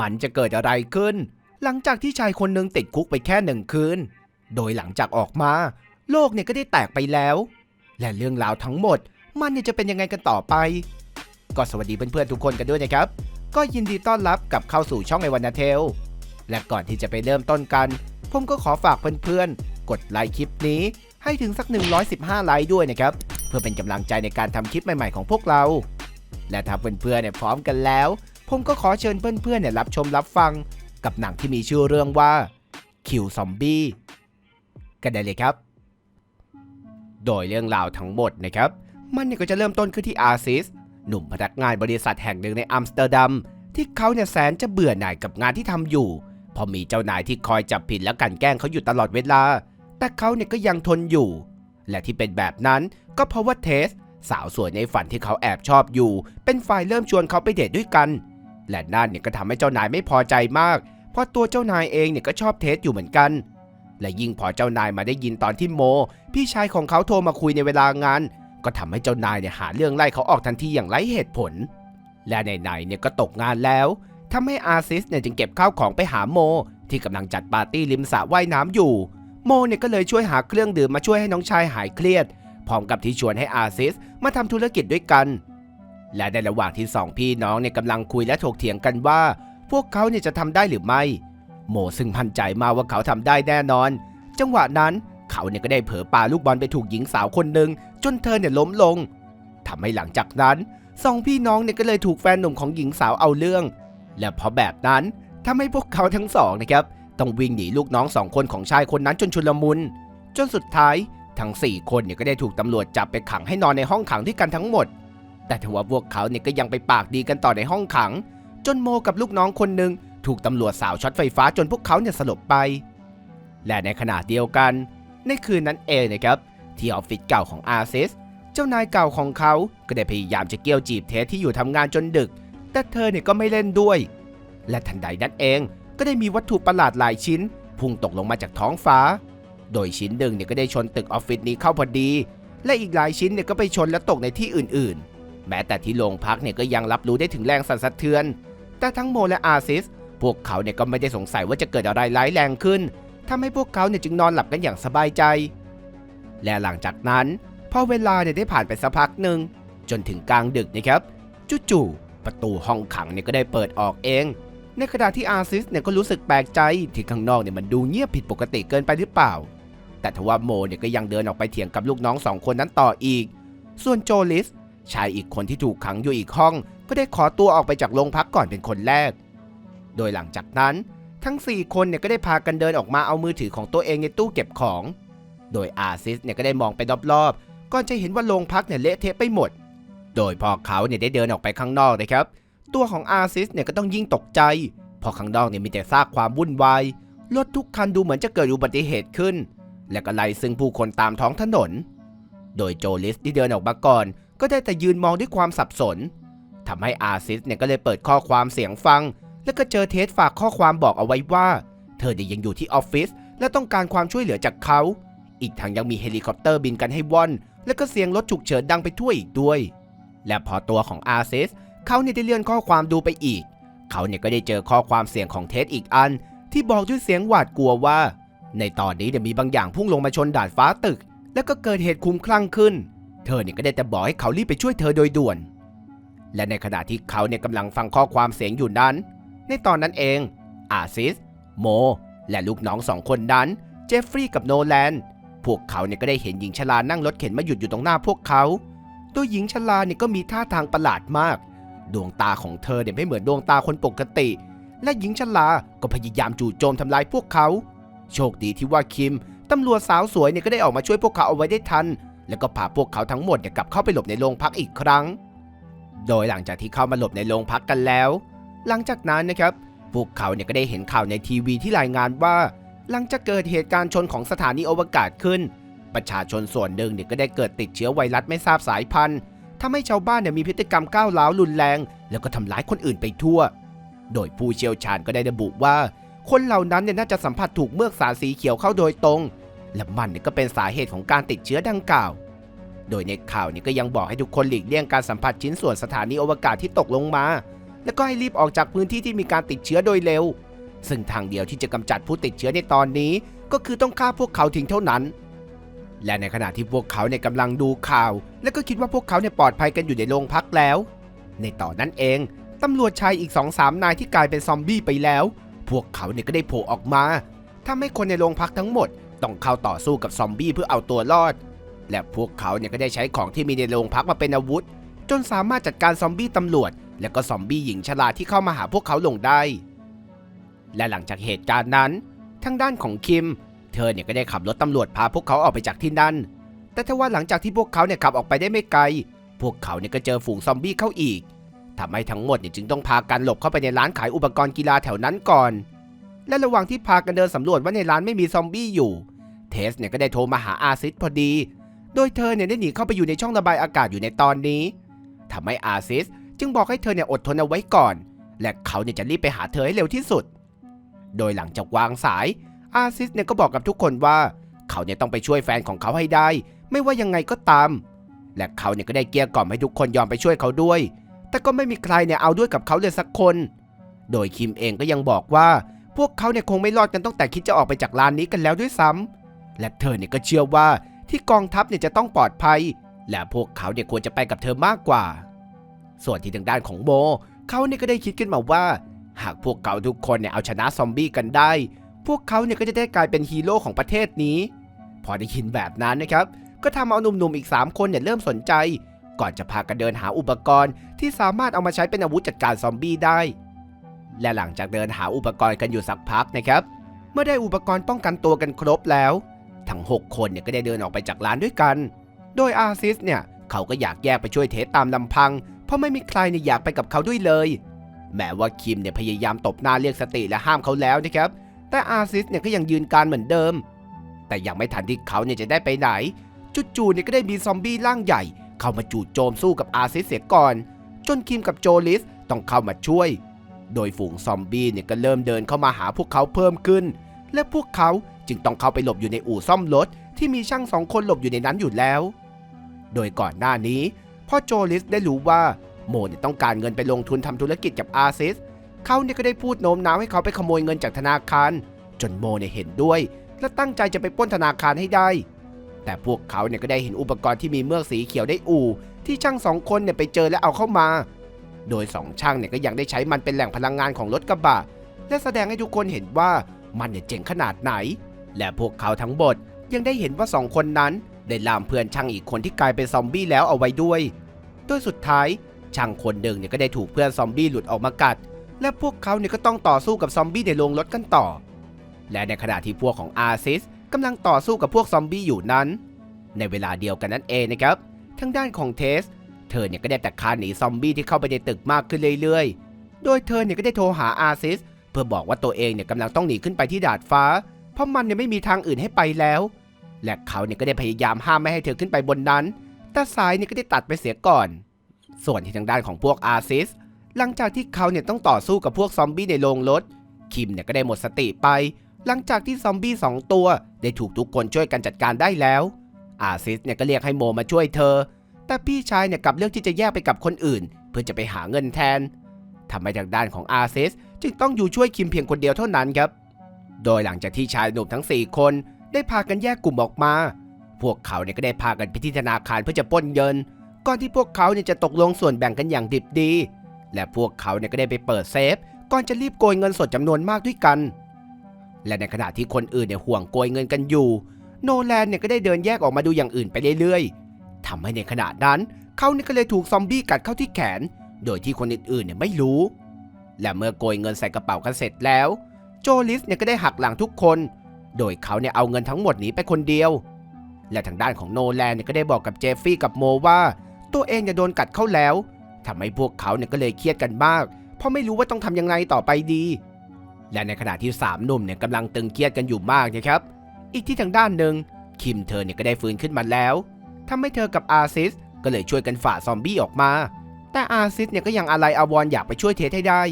มันจะเกิดอะไรขึ้น หลังจากที่ชายคนหนึ่งติดคุกไปแค่หนึ่งคืน โดยหลังจากออกมา โลกเนี่ยก็ได้แตกไปแล้ว และเรื่องราวทั้งหมด มันเนี่ยจะเป็นยังไงกันต่อไป ก็สวัสดีเพื่อนๆทุกคนกันด้วยนะครับ ก็ยินดีต้อนรับกับเข้าสู่ช่องไอวันนาเทล และก่อนที่จะไปเริ่มต้นกัน ผมก็ขอฝากเพื่อนๆ กดไลค์คลิปนี้ให้ถึงสัก 115 ไลค์ด้วยนะครับ เพื่อเป็นกำลังใจในการทำคลิปใหม่ๆของพวกเรา และถ้าเพื่อนๆเนี่ยพร้อมกันแล้ว ผมก็ขอเชิญเพื่อนๆเนี่ยรับชมรับฟัง กับหนังที่มีชื่อเรื่องว่าคิวซอมบี้กันได้เลยครับ โดยเรื่องราวทั้งหมดนะครับ มันเนี่ยก็จะเริ่มต้นขึ้นที่อาร์ซิสหนุ่มพนักงานบริษัทแห่งหนึ่งในอัมสเตอร์ดัมที่เขาเนี่ยแสนจะเบื่อหน่ายกับงานที่ทำอยู่เพอมีเจ้านายที่คอยจับผิดและกันแกล้งเขาอยู่ตลอดเวลา แต่เขาเนี่ยก็ยังทนอยู่ และที่เป็นแบบนั้นก็เพราะว่าเทส สาวสวยในฝันที่เขาแอบชอบอยู่ เป็นฝ่ายเริ่มชวนเขาไปเดทด้วยกัน และนั่นเนี่ยก็ทำให้เจ้านายไม่พอใจมาก เพราะตัวเจ้านายเองเนี่ยก็ชอบเทสอยู่เหมือนกัน และยิ่งพอเจ้านายมาได้ยินตอนที่โม พี่ชายของเขาโทรมาคุยในเวลางาน ก็ทำให้เจ้านายเนี่ยหาเรื่องไล่เขาออกทันทีอย่างไร้เหตุผล และไหนๆเนี่ยก็ตกงานแล้วทำให้อาซิสเนี่ยจึงเก็บข้าวของไปหาโม ที่กำลังจัดปาร์ตี้ริมสระว่ายน้ำอยู่ โมเนี่ยก็เลยช่วยหาเครื่องดื่มมาช่วยให้น้องชายหายเครียดพร้อมกับที่ชวนให้อาซิสมาทำธุรกิจด้วยกัน และในระหว่างที่สองพี่น้องเนี่ยกำลังคุยและถกเถียงกันว่า พวกเขาเนี่ยจะทำได้หรือไม่ โมซึ่งพันใจมาว่าเขาทำได้แน่นอน จังหวะนั้นเขาเนี่ยก็ได้เผลอปาลูกบอลไปถูกหญิงสาวคนหนึ่งจนเธอเนี่ยล้มลงทำให้หลังจากนั้นสองพี่น้องเนี่ยก็เลยถูกแฟนหนุ่มของหญิงสาวเอาเรื่อง และเพราะแบบนั้นทำให้พวกเขาทั้งสองนะครับต้องวิ่งหนีลูกน้องสองคนของชายคนนั้นจนชุลมุน จนสุดท้ายทั้ง 4 คนเนี่ยก็ได้ถูกตำรวจจับไปขังให้นอนในห้องขังด้วยกันทั้งหมด แต่ทว่าพวกเขาเนี่ยก็ยังไปปากดีกันต่อในห้องขัง จนโมกับลูกน้องคนหนึ่งถูกตำรวจสาวช็อตไฟฟ้าจนพวกเขาเนี่ยสลบไป และในขณะเดียวกัน ในคืนนั้นเองนะครับ ที่ออฟฟิศเก่าของอาซิสเจ้านายเก่าของเขาก็ได้พยายามจะเกี่ยวจีบเทสที่อยู่ทำงานจนดึก แต่เธอเนี่ยก็ไม่เล่นด้วย และทันใดนั้นเองก็ได้มีวัตถุประหลาดหลายชิ้น พุ่งตกลงมาจากท้องฟ้า โดยชิ้นหนึ่งเนี่ยก็ได้ชนตึกออฟฟิศนี้เข้าพอดี และอีกหลายชิ้นเนี่ยก็ไปชนและตกในที่อื่นๆ แม้แต่ที่โรงพักเนี่ยก็ยังรับรู้ได้ถึงแรงสั่นสะเทือน แต่ทั้งโมและอาซิส พวกเขาเนี่ยก็ไม่ได้สงสัยว่าจะเกิดอะไรร้ายแรงขึ้นทำให้พวกเขาเนี่ยจึงนอนหลับกันอย่างสบายใจ และหลังจากนั้นพอเวลาเนี่ยได้ผ่านไปสักพักหนึ่งจนถึงกลางดึกนะครับจู่ๆประตูห้องขังเนี่ยก็ได้เปิดออกเอง ในขณะที่อาซิสเนี่ยก็รู้สึกแปลกใจที่ข้างนอกเนี่ยมันดูเงียบผิดปกติเกินไปหรือเปล่า แต่ทว่าโมเนี่ยก็ยังเดินออกไปเถียงกับลูกน้องสองคนนั้นต่ออีก ส่วนโจลิส ชายอีกคนที่ถูกขังอยู่อีกห้อง ก็ได้ขอตัวออกไปจากโรงพักก่อนเป็นคนแรก โดยหลังจากนั้นทั้ง 4 คนเนี่ยก็ได้พากันเดินออกมาเอามือถือของตัวเองในตู้เก็บของ โดยอาซิสเนี่ยก็ได้มองไปรอบๆ ก่อนจะเห็นว่าโรงพักเนี่ยเละเทะไปหมด โดยพอเขาเนี่ยได้เดินออกไปข้างนอกนะครับ ตัวของอาซิสเนี่ยก็ต้องยิ่งตกใจเพราะข้างนอกเนี่ยมีแต่ซากความวุ่นวาย รถทุกคันดูเหมือนจะเกิดอุบัติเหตุขึ้น และก็ไล่ซึ่งผู้คนตามท้องถนน โดยโจลิสที่เดินออกมาก่อน ก็ได้แต่ยืนมองด้วยความสับสนทำให้อาซิสเนี่ยก็เลยเปิดข้อความเสียงฟัง แล้วก็เจอเทสฝากข้อความบอกเอาไว้ว่า เธอเนี่ยยังอยู่ที่ออฟฟิศและต้องการความช่วยเหลือจากเขา อีกทั้งยังมีเฮลิคอปเตอร์บินกันให้ว่อน และก็เสียงรถฉุกเฉินดังไปทั่วอีกด้วย และพอตัวของอาซิสเขาเนี่ยได้เลื่อนข้อความดูไปอีก เขาเนี่ยก็ได้เจอข้อความเสียงของเทสอีกอัน ที่บอกด้วยเสียงหวาดกลัวว่า ในตอนนี้เนี่ยมีบางอย่างพุ่งลงมาชนดาดฟ้าตึก แล้วก็เกิดเหตุคลุ้มคลั่งขึ้น เธอเนี่ยก็ได้แต่บอกให้เขารีบไปช่วยเธอโดยด่วน และในขณะที่เขาเนี่ยกำลังฟังข้อความเสียงอยู่นั้น ในตอนนั้นเอง อาซิส โม และลูกน้องสองคนนั้น เจฟฟรีย์กับโนแลน พวกเขาเนี่ยก็ได้เห็นหญิงชรานั่งรถเข็นมาหยุดอยู่ตรงหน้าพวกเขาตัวหญิงชราเนี่ยก็มีท่าทางประหลาดมาก ดวงตาของเธอเนี่ยไม่เหมือนดวงตาคนปกติ และหญิงชราก็พยายามจู่โจมทำลายพวกเขา โชคดีที่ว่าคิมตำรวจสาวสวยเนี่ยก็ได้ออกมาช่วยพวกเขาเอาไว้ได้ทัน แล้วก็พาพวกเขาทั้งหมดเนี่ยกลับเข้าไปหลบในโรงพักอีกครั้ง โดยหลังจากที่เข้ามาหลบในโรงพักกันแล้ว หลังจากนั้นนะครับ พวกเขาเนี่ยก็ได้เห็นข่าวในทีวีที่รายงานว่า หลังจากเกิดเหตุการณ์ชนของสถานีอวกาศขึ้น ประชาชนส่วนหนึ่งเนี่ยก็ได้เกิดติดเชื้อไวรัสไม่ทราบสายพันธุ์ทำให้ชาวบ้านเนี่ยมีพฤติกรรมก้าวร้าวรุนแรง แล้วก็ทำร้ายคนอื่นไปทั่ว โดยผู้เชี่ยวชาญก็ได้ระบุว่า คนเหล่านั้นเนี่ยน่าจะสัมผัสถูกเมือกสารสีเขียวเข้าโดยตรง และมันก็เป็นสาเหตุของการติดเชื้อดังกล่าว โดยในข่าวนี่ยก็ยังบอกให้ทุกคนหลีกเลี่ยงการสัมผัสชิ้นส่วนสถานีอวกาศที่ตกลงมา แล้วก็ให้รีบออกจากพื้นที่ที่มีการติดเชื้อโดยเร็ว ซึ่งทางเดียวที่จะกำจัดผู้ติดเชื้อในตอนนี้ ก็คือต้องฆ่าพวกเขาทิ้งเท่านั้น และในขณะที่พวกเขาเนี่ยกำลังดูข่าว และก็คิดว่าพวกเขาเนี่ยปลอดภัยกันอยู่ในโรงพักแล้ว ในตอนนั้นเองตำรวจชายอีกสองสามนายที่กลายเป็นซอมบี้ไปแล้ว พวกเขาเนี่ยก็ได้โผล่ออกมาทำให้คนในโรงพักทั้งหมด ต้องเข้าต่อสู้กับซอมบี้เพื่อเอาตัวรอด และพวกเขาเนี่ยก็ได้ใช้ของที่มีในโรงพักมาเป็นอาวุธ จนสามารถจัดการซอมบี้ตำรวจ และก็ซอมบี้หญิงชราที่เข้ามาหาพวกเขาลงได้ และหลังจากเหตุการณ์นั้น ทางด้านของคิม เธอเนี่ยก็ได้ขับรถตำรวจพาพวกเขาออกไปจากที่นั่น แต่ทว่าหลังจากที่พวกเขาเนี่ยขับออกไปได้ไม่ไกล พวกเขาเนี่ยก็เจอฝูงซอมบี้เข้าอีกทำให้ทั้งหมดเนี่ยจึงต้องพากันหลบเข้าไปในร้านขายอุปกรณ์กีฬาแถวนั้นก่อน และระหว่างที่พากันเดินสำรวจว่าในร้านไม่มีซอมบี้อยู่ เทสเนี่ยก็ได้โทรมาหาอาซิสพอดี โดยเธอเนี่ยได้หนีเข้าไปอยู่ในช่องระบายอากาศอยู่ในตอนนี้ทำให้อาซิสจึงบอกให้เธอเนี่ยอดทนเอาไว้ก่อน และเขาเนี่ยจะรีบไปหาเธอให้เร็วที่สุด โดยหลังจากวางสาย อาซิสเนี่ยก็บอกกับทุกคนว่า เขาเนี่ยต้องไปช่วยแฟนของเขาให้ได้ ไม่ว่ายังไงก็ตาม และเขาเนี่ยก็ได้เกลี้ยกล่อมให้ทุกคนยอมไปช่วยเขาด้วย แต่ก็ไม่มีใครเนี่ยเอาด้วยกับเขาเลยสักคน โดยคิมเองก็ยังบอกว่า พวกเขาเนี่ยคงไม่รอดกันตั้งแต่คิดจะออกไปจากลานนี้กันแล้วด้วยซ้ำ และเธอเนี่ยก็เชื่อว่าที่กองทัพเนี่ยจะต้องปลอดภัย และพวกเขาเนี่ยควรจะไปกับเธอมากกว่า ส่วนที่ทางด้านของโมเขาเนี่ยก็ได้คิดขึ้นมาว่า หากพวกเขาทุกคนเนี่ยเอาชนะซอมบี้กันได้ พวกเขาเนี่ยก็จะได้กลายเป็นฮีโร่ของประเทศนี้ พอได้ยินแบบนั้นนะครับก็ทำเอาหนุ่มๆอีก 3 คนเนี่ยเริ่มสนใจ ก่อนจะพากันเดินหาอุปกรณ์ ที่สามารถเอามาใช้เป็นอาวุธจัดการซอมบี้ได้ และหลังจากเดินหาอุปกรณ์กันอยู่สักพักนะครับ เมื่อได้อุปกรณ์ป้องกันตัวกันครบแล้ว ทั้ง 6 คนเนี่ยก็ได้เดินออกไปจากร้านด้วยกัน โดยอาซิสเนี่ยเขาก็อยากแยกไปช่วยเทสตามลำพัง เพราะไม่มีใครเนี่ยอยากไปกับเขาด้วยเลย แม้ว่าคิมเนี่ยพยายามตบหน้าเรียกสติและห้ามเขาแล้วนะครับ แต่อาซิสเนี่ยก็ยังยืนการเหมือนเดิม แต่ยังไม่ทันที่เขาเนี่ยจะได้ไปไหนจู่ๆเนี่ยก็ได้มีซอมบี้ร่างใหญ่ เข้ามาจู่โจมสู้กับอาซิสเสียก่อน จนคิมกับโจลิสต้องเข้ามาช่วย โดยฝูงซอมบี้เนี่ยก็เริ่มเดินเข้ามาหาพวกเขาเพิ่มขึ้น และพวกเขา จึงต้องเข้าไปหลบอยู่ในอู่ซ่อมรถที่มีช่างสองคนหลบอยู่ในนั้นอยู่แล้ว โดยก่อนหน้านี้ พ่อโจลิสได้รู้ว่าโมเนี่ยต้องการเงินไปลงทุนทำธุรกิจกับอาซิสเขาเนี่ยก็ได้พูดโน้มน้าวให้เขาไปขโมยเงินจากธนาคาร จนโมเนี่ยเห็นด้วย และตั้งใจจะไปปล้นธนาคารให้ได้ แต่พวกเขาเนี่ยก็ได้เห็นอุปกรณ์ที่มีเมือกสีเขียวได้อู่ ที่ช่างสองคนเนี่ยไปเจอและเอาเข้ามา โดยสองช่างเนี่ยก็ยังได้ใช้มันเป็นแหล่งพลังงานของรถกระบะและแสดงให้ทุกคนเห็นว่ามันเนี่ยเจ๋งขนาดไหน และพวกเขาทั้งหมดยังได้เห็นว่าสองคนนั้น ได้ลามเพื่อนช่างอีกคนที่กลายเป็นซอมบี้แล้วเอาไว้ด้วย โดยสุดท้ายช่างคนหนึ่งเนี่ยก็ได้ถูกเพื่อนซอมบี้หลุดออกมากัด และพวกเขาเนี่ยก็ต้องต่อสู้กับซอมบี้ในโรงรถกันต่อ และในขณะที่พวกของอาซิสกำลังต่อสู้กับพวกซอมบี้อยู่นั้น ในเวลาเดียวกันนั่นเองนะครับทางด้านของเทส เธอเนี่ยก็ได้แต่คานหนีซอมบี้ที่เข้าไปในตึกมากขึ้นเรื่อยๆ โดยเธอเนี่ยก็ได้โทรหาอาซิสเพื่อบอกว่าตัวเองเนี่ยกำลังต้องหนีขึ้นไปที่ดาดฟ้า เพราะมันเนี่ยไม่มีทางอื่นให้ไปแล้ว และเขาเนี่ยก็ได้พยายามห้ามไม่ให้เธอขึ้นไปบนนั้น แต่สายเนี่ยก็ได้ตัดไปเสียก่อน ส่วนที่ทางด้านของพวกอาซิส หลังจากที่เขาเนี่ยต้องต่อสู้กับพวกซอมบี้ในโรงรถ คิมเนี่ยก็ได้หมดสติไป หลังจากที่ซอมบี้สองตัวได้ถูกทุกคนช่วยกันจัดการได้แล้ว อาซิสเนี่ยก็เรียกให้โมมาช่วยเธอ แต่พี่ชายเนี่ยกลับเลือกที่จะแยกไปกับคนอื่น เพื่อจะไปหาเงินแทนทำให้ทางด้านของอาซิสจึงต้องอยู่ช่วยคิมเพียงคนเดียวเท่านั้นครับ โดยหลังจากที่ชายหนุ่มทั้ง 4 คนได้พากันแยกกลุ่มออกมา พวกเขาเนี่ยก็ได้พากันไปที่ธนาคารเพื่อจะปล้นเงิน ก่อนที่พวกเขาเนี่ยจะตกลงส่วนแบ่งกันอย่างดิบดี และพวกเขาเนี่ยก็ได้ไปเปิดเซฟ ก่อนจะรีบโกยเงินสดจำนวนมากด้วยกัน และในขณะที่คนอื่นเนี่ยห่วงโกยเงินกันอยู่ โนแลนเนี่ยก็ได้เดินแยกออกมาดูอย่างอื่นไปเรื่อยๆทำให้ในขณะนั้นเขาเนี่ยก็เลยถูกซอมบี้กัดเข้าที่แขน โดยที่คนอื่นๆเนี่ยไม่รู้ และเมื่อโกยเงินใส่กระเป๋ากันเสร็จแล้ว โจลิสเนี่ยก็ได้หักหลังทุกคน โดยเขาเนี่ยเอาเงินทั้งหมดหนีไปคนเดียว และทางด้านของโนแลนเนี่ยก็ได้บอกกับเจฟฟี่กับโมว่า ตัวเองจะโดนกัดเข้าแล้วทำให้พวกเขาเนี่ยก็เลยเครียดกันมาก เพราะไม่รู้ว่าต้องทำยังไงต่อไปดี และในขณะที่สามหนุ่มเนี่ยกำลังตึงเครียดกันอยู่มากนะครับ อีกที่ทางด้านหนึ่งคิมเธอเนี่ยก็ได้ฟื้นขึ้นมาแล้วทำให้เธอกับอาซิสก็เลยช่วยกันฝ่าซอมบี้ออกมา แต่อาซิสเนี่ยก็ยังอะไรอาวรณ์อยากไปช่วยเทสให้ได้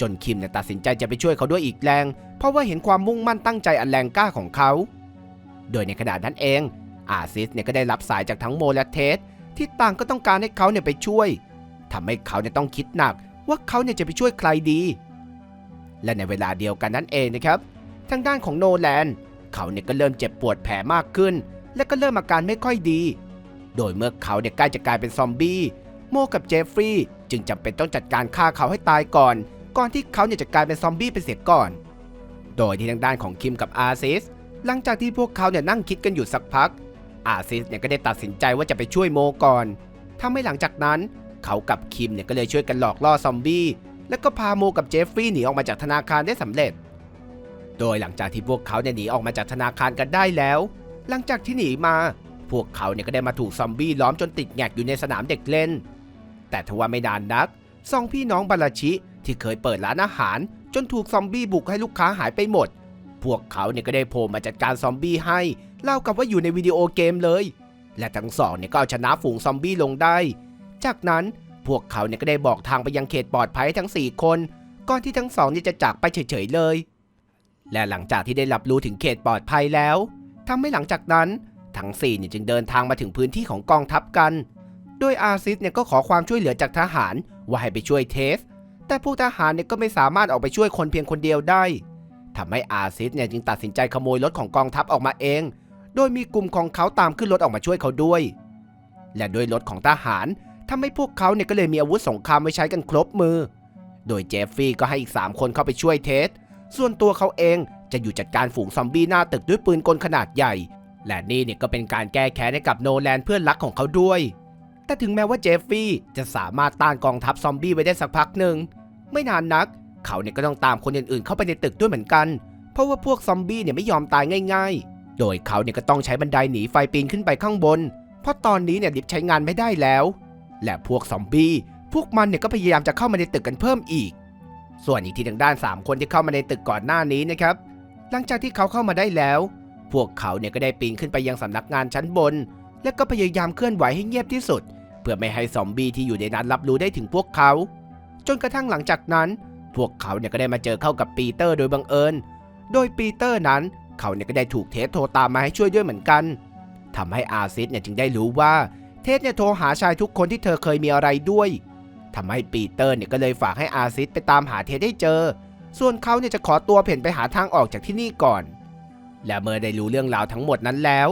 จนคิมเนี่ยตัดสินใจจะไปช่วยเขาด้วยอีกแรง เพราะว่าเห็นความมุ่งมั่นตั้งใจอันแรงกล้าของเขา โดยในขณะนั้นเอง อาซิสเนี่ยก็ได้รับสายจากทั้งโมและเทสที่ต่างก็ต้องการให้เขาเนี่ยไปช่วยทำให้เขาเนี่ยต้องคิดหนักว่าเขาเนี่ยจะไปช่วยใครดี และในเวลาเดียวกันนั่นเองนะครับ ทางด้านของโนแลนเขาเนี่ยก็เริ่มเจ็บปวดแผลมากขึ้น และก็เริ่มอาการไม่ค่อยดี โดยเมื่อเขาเนี่ยใกล้จะกลายเป็นซอมบี้โมกับเจฟฟรีย์จึงจำเป็นต้องจัดการฆ่าเขาให้ตายก่อน ก่อนที่เขาเนี่ยจะกลายเป็นซอมบี้ไปเสียก่อน โดยที่ทางด้านของคิมกับอาซิสหลังจากที่พวกเขาเนี่ยนั่งคิดกันอยู่สักพัก อาซิสเนี่ยก็ได้ตัดสินใจว่าจะไปช่วยโมก่อนทำให้หลังจากนั้นเขากับคิมเนี่ยก็เลยช่วยกันหลอกล่อซอมบี้แล้วก็พาโมกับเจฟฟรีย์หนีออกมาจากธนาคารได้สำเร็จ โดยหลังจากที่พวกเขาเนี่ยหนีออกมาจากธนาคารกันได้แล้ว หลังจากที่หนีมา พวกเขาเนี่ยก็ได้มาถูกซอมบี้ล้อมจนติดแงกอยู่ในสนามเด็กเล่น แต่ทว่าไม่นานนักสองพี่น้องบาราชิ ที่เคยเปิดร้านอาหาร จนถูกซอมบี้บุกให้ลูกค้าหายไปหมด พวกเขาเนี่ยก็ได้โผล่มาจัดการซอมบี้ให้เล่ากับว่าอยู่ในวิดีโอเกมเลย และทั้งสองเนี่ยก็เอาชนะฝูงซอมบี้ลงได้ จากนั้นพวกเขาเนี่ยก็ได้บอกทางไปยังเขตปลอดภัยทั้ง 4 คน ก่อนที่ทั้งสองเนี่ยจะจากไปเฉยๆเลย และหลังจากที่ได้รับรู้ถึงเขตปลอดภัยแล้วทำให้หลังจากนั้นทั้ง4เนี่ยจึงเดินทางมาถึงพื้นที่ของกองทัพกัน โดยอาซิสเนี่ยก็ขอความช่วยเหลือจากทหารว่าให้ไปช่วยเทส แต่ผู้ทหารเนี่ยก็ไม่สามารถออกไปช่วยคนเพียงคนเดียวได้ทำให้อาซิสเนี่ยจึงตัดสินใจขโมยรถของกองทัพออกมาเอง โดยมีกลุ่มของเขาตามขึ้นรถออกมาช่วยเขาด้วย และด้วยรถของทหารทำให้พวกเขาเนี่ยก็เลยมีอาวุธสงครามไว้ใช้กันครบมือ โดยเจฟฟี่ก็ให้อีก 3 คนเข้าไปช่วยเทส ส่วนตัวเขาเองจะอยู่จัดการฝูงซอมบี้หน้าตึกด้วยปืนกลขนาดใหญ่ และนี่เนี่ยก็เป็นการแก้แค้นให้กับโนแลนเพื่อนรักของเขาด้วย แต่ถึงแม้ว่าเจฟฟี่จะสามารถต้านกองทัพซอมบี้ไว้ได้สักพักหนึ่ง ไม่นานนัก เขาเนี่ยก็ต้องตามคนอื่นๆ เข้าไปในตึกด้วยเหมือนกัน เพราะว่าพวกซอมบี้เนี่ยไม่ยอมตายง่ายๆ โดยเขาเนี่ยก็ต้องใช้บันไดหนีไฟปีนขึ้นไปข้างบน เพราะตอนนี้เนี่ยลิฟต์ใช้งานไม่ได้แล้ว และพวกซอมบี้พวกมันเนี่ยก็พยายามจะเข้ามาในตึกกันเพิ่มอีก ส่วนอีกทีทางด้าน 3 คนที่เข้ามาในตึกก่อนหน้านี้นะครับ หลังจากที่เขาเข้ามาได้แล้ว พวกเขาเนี่ยก็ได้ปีนขึ้นไปยังสำนักงานชั้นบน และก็พยายามเคลื่อนไหวให้เงียบที่สุด เพื่อไม่ให้ซอมบี้ที่อยู่ในนั้นรับรู้ได้ถึงพวกเขา จนกระทั่งหลังจากนั้น พวกเขาเนี่ยก็ได้มาเจอเข้ากับปีเตอร์โดยบังเอิญ โดยปีเตอร์นั้นเขาเนี่ยก็ได้ถูกเทสโทรตามมาให้ช่วยด้วยเหมือนกันทำให้อาซิสเนี่ยจึงได้รู้ว่าเทสเนี่ยโทรหาชายทุกคนที่เธอเคยมีอะไรด้วยทำให้ปีเตอร์เนี่ยก็เลยฝากให้อาซิสไปตามหาเทสได้เจอ ส่วนเขาเนี่ยจะขอตัวเพ่นไปหาทางออกจากที่นี่ก่อน และเมื่อได้รู้เรื่องราวทั้งหมดนั้นแล้ว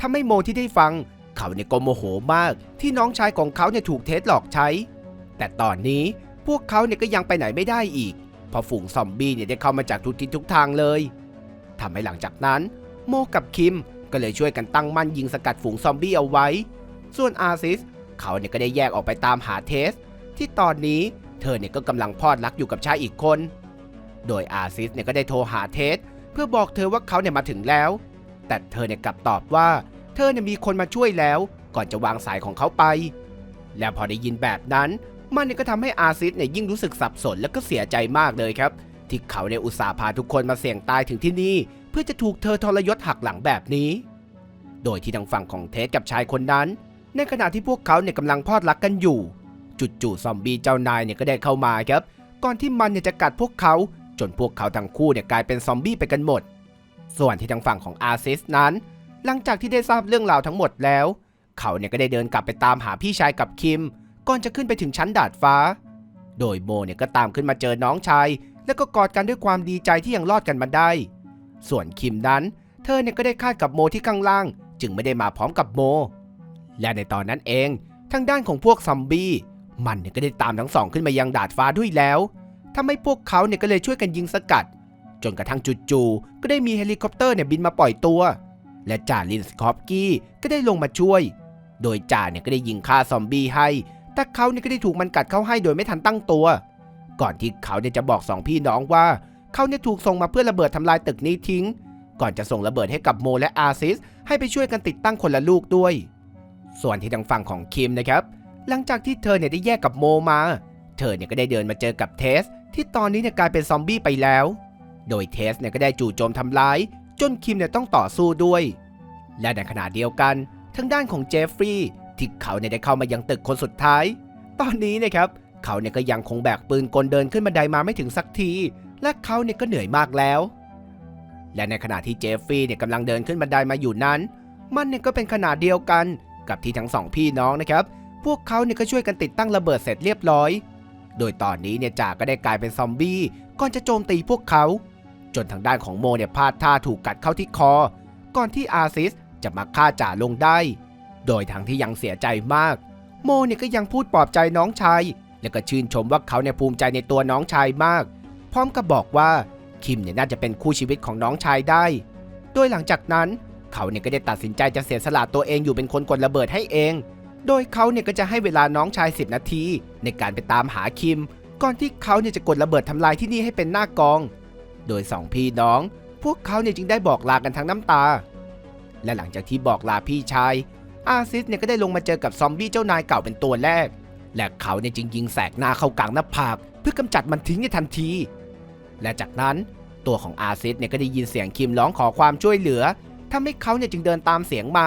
ทำให้โมที่ได้ฟัง เขาเนี่ยก็โมโหมากที่น้องชายของเขาเนี่ยถูกเทสหลอกใช้ แต่ตอนนี้ พวกเขาเนี่ยก็ยังไปไหนไม่ได้อีก เพราะฝูงซอมบี้เนี่ยได้เข้ามาจากทุกทิศทุกทางเลยทำให้หลังจากนั้น โมกับคิมก็เลยช่วยกันตั้งมั่นยิงสกัดฝูงซอมบี้เอาไว้ ส่วนอาซิสเขาเนี่ยก็ได้แยกออกไปตามหาเทส ที่ตอนนี้เธอเนี่ยก็กำลังพอดรักอยู่กับชายอีกคน โดยอาซิสเนี่ยก็ได้โทรหาเทส เพื่อบอกเธอว่าเขาเนี่ยมาถึงแล้ว แต่เธอเนี่ยกลับตอบว่า เธอเนี่ยมีคนมาช่วยแล้ว ก่อนจะวางสายของเขาไป และพอได้ยินแบบนั้น มันเนี่ยก็ทำให้อาซิสเนี่ยยิ่งรู้สึกสับสนและก็เสียใจมากเลยครับ ที่เขาเนี่ยอุตส่าห์พาทุกคนมาเสี่ยงตายถึงที่นี่ เพื่อจะถูกเธอทรยศหักหลังแบบนี้ โดยที่ทางฝั่งของเทสกับชายคนนั้น ในขณะที่พวกเขาเนี่ยกำลังพอดรักกันอยู่จู่ๆซอมบี้เจ้านายเนี่ยก็ได้เข้ามาครับ ก่อนที่มันเนี่ยจะกัดพวกเขา จนพวกเขาทั้งคู่เนี่ยกลายเป็นซอมบี้ไปกันหมด ส่วนที่ทางฝั่งของอาซิสนั้น หลังจากที่ได้ทราบเรื่องราวทั้งหมดแล้ว เขาเนี่ยก็ได้เดินกลับไปตามหาพี่ชายกับคิม ก่อนจะขึ้นไปถึงชั้นดาดฟ้า โดยโมเนี่ยก็ตามขึ้นมาเจอน้องชาย แล้วก็กอดกันด้วยความดีใจที่ยังรอดกันมาได้ ส่วนคิมนั้น เธอเนี่ยก็ได้คาดกับโมที่ข้างล่าง จึงไม่ได้มาพร้อมกับโม และในตอนนั้นเองทางด้านของพวกซอมบี้มันเนี่ยก็ได้ตามทั้งสองขึ้นมายังดาดฟ้าด้วยแล้วทำให้พวกเขาเนี่ยก็เลยช่วยกันยิงสกัด จนกระทั่งจู่ๆก็ได้มีเฮลิคอปเตอร์เนี่ยบินมาปล่อยตัว และจ่าลินสคอฟกี้ก็ได้ลงมาช่วย โดยจ่าเนี่ยก็ได้ยิงฆ่าซอมบี้ให้ แต่เขาเนี่ยก็ได้ถูกมันกัดเข้าให้โดยไม่ทันตั้งตัว ก่อนที่เขาเนี่ยจะบอกสองพี่น้องว่า เขาเนี่ยถูกส่งมาเพื่อระเบิดทำลายตึกนี้ทิ้ง ก่อนจะส่งระเบิดให้กับโมและอาซิส ให้ไปช่วยกันติดตั้งคนละลูกด้วย ส่วนที่ทางฝั่งของคิมนะครับ หลังจากที่เธอเนี่ยได้แยกกับโมมา เธอเนี่ยก็ได้เดินมาเจอกับเทส ที่ตอนนี้เนี่ยกลายเป็นซอมบี้ไปแล้ว โดยเทสเนี่ยก็ได้จู่โจมทำร้าย จนคิมเนี่ยต้องต่อสู้ด้วย และในขณะเดียวกันทางด้านของเจฟฟรีย์ ที่เขาเนี่ยได้เข้ามายังตึกคนสุดท้าย ตอนนี้นะครับเขาเนี่ยก็ยังคงแบกปืนกลเดินขึ้นบันไดมาไม่ถึงสักที และเขาเนี่ยก็เหนื่อยมากแล้ว และในขณะที่เจฟฟรีย์เนี่ยกำลังเดินขึ้นบันไดมาอยู่นั้น มันเนี่ยก็เป็นขนาดเดียวกันกับที่ทั้งสองพี่น้องนะครับ พวกเขาเนี่ยก็ช่วยกันติดตั้งระเบิดเสร็จเรียบร้อย โดยตอนนี้เนี่ยจ่าก็ได้กลายเป็นซอมบี้ก่อนจะโจมตีพวกเขา จนทางด้านของโมเนี่ยพลาดท่าถูกกัดเข้าที่คอ ก่อนที่อาซิสจะมาฆ่าจ่าลงได้ โดยทางที่ยังเสียใจมาก โมเนี่ยก็ยังพูดปลอบใจน้องชาย แล้วก็ชื่นชมว่าเขาเนี่ยภูมิใจในตัวน้องชายมาก พร้อมกับบอกว่าคิมเนี่ยน่าจะเป็นคู่ชีวิตของน้องชายได้ โดยหลังจากนั้น เขาเนี่ยก็ได้ตัดสินใจจะเสียสละตัวเองอยู่เป็นคนกดระเบิดให้เอง โดยเขาเนี่ยก็จะให้เวลาน้องชาย 10 นาที ในการไปตามหาคิม ก่อนที่เขาเนี่ยจะกดระเบิดทำลายที่นี่ให้เป็นหน้ากอง โดยสองพี่น้อง พวกเขาเนี่ยจึงได้บอกลากันทั้งน้ำตา และหลังจากที่บอกลาพี่ชาย อาซิสเนี่ยก็ได้ลงมาเจอกับซอมบี้เจ้านายเก่าเป็นตัวแรก และเขาเนี่ยจึงยิงแสกหน้าเข้ากลางหน้าผาก เพื่อกำจัดมันทิ้งในทันที และจากนั้นตัวของอาซิสเนี่ยก็ได้ยินเสียงคิมร้องขอความช่วยเหลือทำให้เขาเนี่ยจึงเดินตามเสียงมา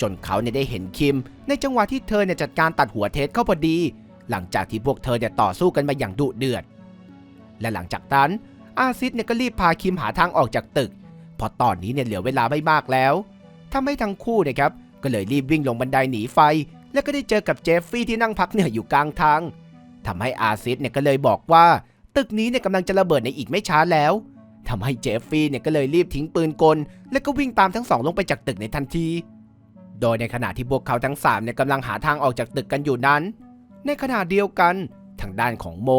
จนเขาเนี่ยได้เห็นคิม ในจังหวะที่เธอเนี่ยจัดการตัดหัวเทสเข้าพอดี หลังจากที่พวกเธอเนี่ยต่อสู้กันมาอย่างดุเดือด และหลังจากนั้น อาซิสเนี่ยก็รีบพาคิมหาทางออกจากตึกเพราะตอนนี้เนี่ยเหลือเวลาไม่มากแล้วทำให้ทั้งคู่เนะครับ ก็เลยรีบวิ่งลงบันไดหนีไฟ แล้วก็ได้เจอกับเจฟฟี่ที่นั่งพักเหนื่อยอยู่กลางทางทำให้อาซิสเนี่ยก็เลยบอกว่า ตึกนี้เนี่ยกำลังจะระเบิดในอีกไม่ช้าแล้วทำให้เจฟฟี่เนี่ยก็เลยรีบทิ้งปืนกล แล้วก็วิ่งตามทั้งสองลงไปจากตึกในทันที โดยในขณะที่พวกเขาทั้งสามเนี่ยกำลังหาทางออกจากตึกกันอยู่นั้น ในขณะเดียวกันทางด้านของโม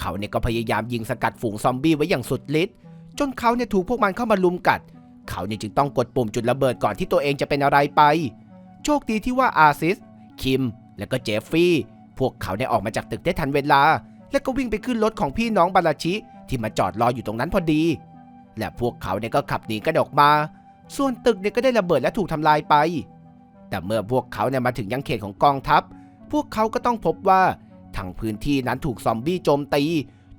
เขาเนี่ยก็พยายามยิงสกัดฝูงซอมบี้ไว้อย่างสุดฤทธิ์จนเขาเนี่ยถูกพวกมันเข้ามาลุมกัด เขาเนี่ยจึงต้องกดปุ่มจุดระเบิดก่อนที่ตัวเองจะเป็นอะไรไป โชคดีที่ว่าอาซิส คิม และก็เจฟฟี่ พวกเขาได้ออกมาจากตึกได้ทันเวลา และก็วิ่งไปขึ้นรถของพี่น้องบาราชิที่มาจอดรออยู่ตรงนั้นพอดี และพวกเขาเนี่ยก็ขับหนีกันออกมา ส่วนตึกเนี่ยก็ได้ระเบิดและถูกทำลายไป แต่เมื่อพวกเขาเนี่ยมาถึงยังเขตของกองทัพ พวกเขาก็ต้องพบว่าทั้งพื้นที่นั้นถูกซอมบี้โจมตี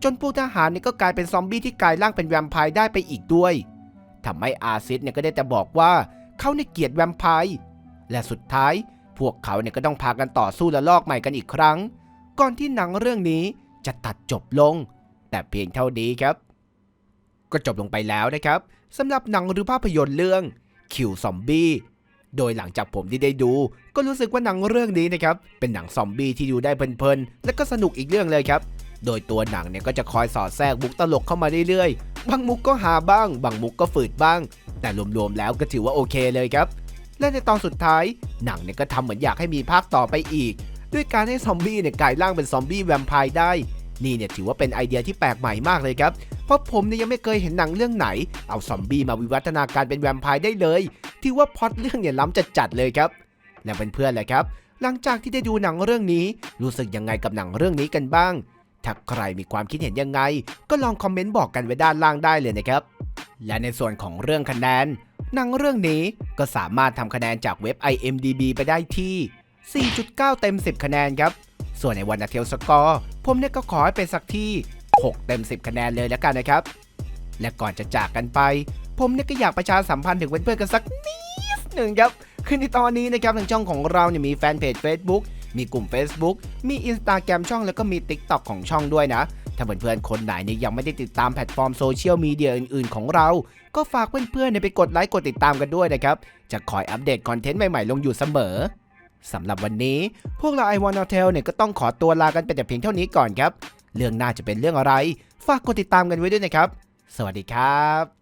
จนผู้ทหารเนี่ยก็กลายเป็นซอมบี้ที่กลายร่างเป็นแวมไพร์ได้ไปอีกด้วย ทำให้อาซิสเนี่ยก็ได้แต่บอกว่าเขาเนี่ยเกียดแวมไพร์และสุดท้ายพวกเขาเนี่ยก็ต้องพากันต่อสู้และลอกใหม่กันอีกครั้ง ก่อนที่หนังเรื่องนี้จะตัดจบลง แต่เพียงเท่านี้ครับ ก็จบลงไปแล้วนะครับสำหรับหนังหรือภาพยนตร์เรื่องคิวซอมบี้โดยหลังจากผมที่ได้ดู ก็รู้สึกว่าหนังเรื่องนี้นะครับเป็นหนังซอมบี้ที่ดูได้เพลินๆและก็สนุกอีกเรื่องเลยครับ โดยตัวหนังเนี่ยก็จะคอยสอดแทรกมุกตลกเข้ามาเรื่อยๆ บางมุกก็หาบ้าง บางมุกก็ฝืดบ้าง แต่รวมๆแล้วก็ถือว่าโอเคเลยครับ และในตอนสุดท้าย หนังเนี่ยก็ทำเหมือนอยากให้มีภาคต่อไปอีก ด้วยการให้ซอมบี้เนี่ยกลายร่างเป็นซอมบี้แวมไพร์ได้ นี่เนี่ยถือว่าเป็นไอเดียที่แปลกใหม่มากเลยครับ เพราะผมเนี่ยยังไม่เคยเห็นหนังเรื่องไหน เอาซอมบี้มาวิวัฒนาการเป็นแวมไพร์ได้เลย ถือว่าพล็อตเรื่องเนี่ยล้ำจัดๆเลยครับ และเพื่อนๆแหละครับ หลังจากที่ได้ดูหนังเรื่องนี้ รู้สึกยังไงกับหนังเรื่องนี้กันบ้าง ถ้าใครมีความคิดเห็นยังไง ก็ลองคอมเมนต์บอกกันไว้ด้านล่างได้เลยนะครับ และในส่วนของเรื่องคะแนนหนังเรื่องนี้ก็สามารถทำคะแนนจากเว็บ IMDB ไปได้ที่ 4.9 เต็ม 10 คะแนนครับ ส่วนในวันนาเทลสกอร์ผมเนี่ยก็ขอให้เป็นสักที่ 6 เต็ม 10 คะแนนเลยแล้วกันนะครับ และก่อนจะจากกันไป ผมเนี่ยก็อยากประชาสัมพันธ์ถึงเพื่อนๆกันสักนิดหนึ่งครับคือในตอนนี้นะครับทางช่องของเราเนี่ยมีแฟนเพจ Facebook มีกลุ่ม Facebook มี Instagram ช่องแล้วก็มี TikTok ของช่องด้วยนะ ถ้าเพื่อนๆคนไหนนี่ยังไม่ได้ติดตามแพลตฟอร์มโซเชียลมีเดียอื่นๆ ของเรา ก็ฝากเพื่อนๆไปกดไลค์กดติดตามกันด้วยนะครับ จะคอยอัปเดตคอนเทนต์ใหม่ๆ ลงอยู่เสมอสำหรับวันนี้พวกเรา i w a n n a t e l เนี่ยก็ต้องขอตัวลากันไปแต่เพียงเท่านี้ก่อนครับ เรื่องน่าจะเป็นเรื่องอะไร ฝากกดติดตามกันไว้ด้วยนะครับ สวัสดีครับ